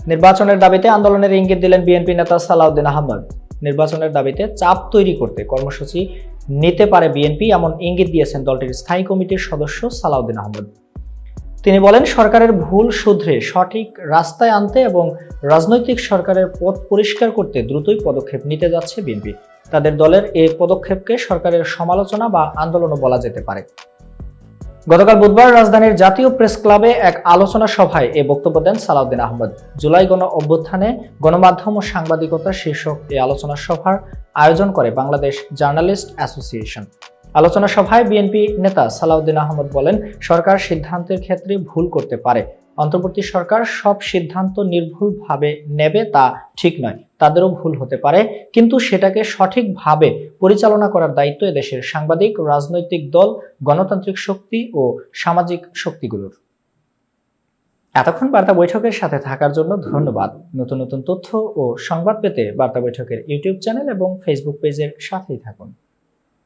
নির্বাচনের দাবিতে আন্দোলনের ইঙ্গিত দিলেন বিএনপি নেতা সালাউদ্দিন আহমদ। নির্বাচনের দাবিতে চাপ তৈরি করতে কর্মসূচি নিতে পারে বিএনপি, এমন ইঙ্গিত দিয়েছেন দলটির স্থায়ী কমিটির সদস্য সালাউদ্দিন আহমদ। তিনি বলেন, সরকারের ভুল শুধরে সঠিক রাস্তায় আনতে এবং রাজনৈতিক সরকারের পথ পরিষ্কার করতে দ্রুতই পদক্ষেপ নিতে যাচ্ছে বিএনপি। তাদের দলের এই পদক্ষেপকে সরকারের সমালোচনা বা আন্দোলনও বলা যেতে পারে। গতকাল বুধবার রাজধানীর জাতীয় প্রেস ক্লাবে এক আলোচনা সভায় এ বক্তব্য দেন সালাউদ্দিন আহমদ। জুলাই গণ অভ্যুত্থানে গণমাধ্যম ও সাংবাদিকতা শীর্ষক এই আলোচনা সভার আয়োজন করে বাংলাদেশ জার্নালিস্ট অ্যাসোসিয়েশন। আলোচনা সভায় বিএনপি নেতা সালাউদ্দিন আহমদ বলেন, সরকার সিদ্ধান্তের ক্ষেত্রে ভুল করতে পারে। অন্তর্বর্তী সরকার সব সিদ্ধান্ত নির্ভুলভাবে নেবে তা ঠিক নয়, তাদেরও ভুল হতে পারে, কিন্তু সেটাকে সঠিকভাবে পরিচালনা করার দায়িত্ব এদেশের সাংবাদিক, রাজনৈতিক দল, গণতান্ত্রিক শক্তি ও সামাজিক শক্তিগুলোর। এতক্ষণ বার্তা বৈঠকের সাথে থাকার জন্য ধন্যবাদ। নতুন নতুন তথ্য ও সংবাদ পেতে বার্তা বৈঠকের ইউটিউব চ্যানেল এবং ফেসবুক পেজের সাথেই থাকুন।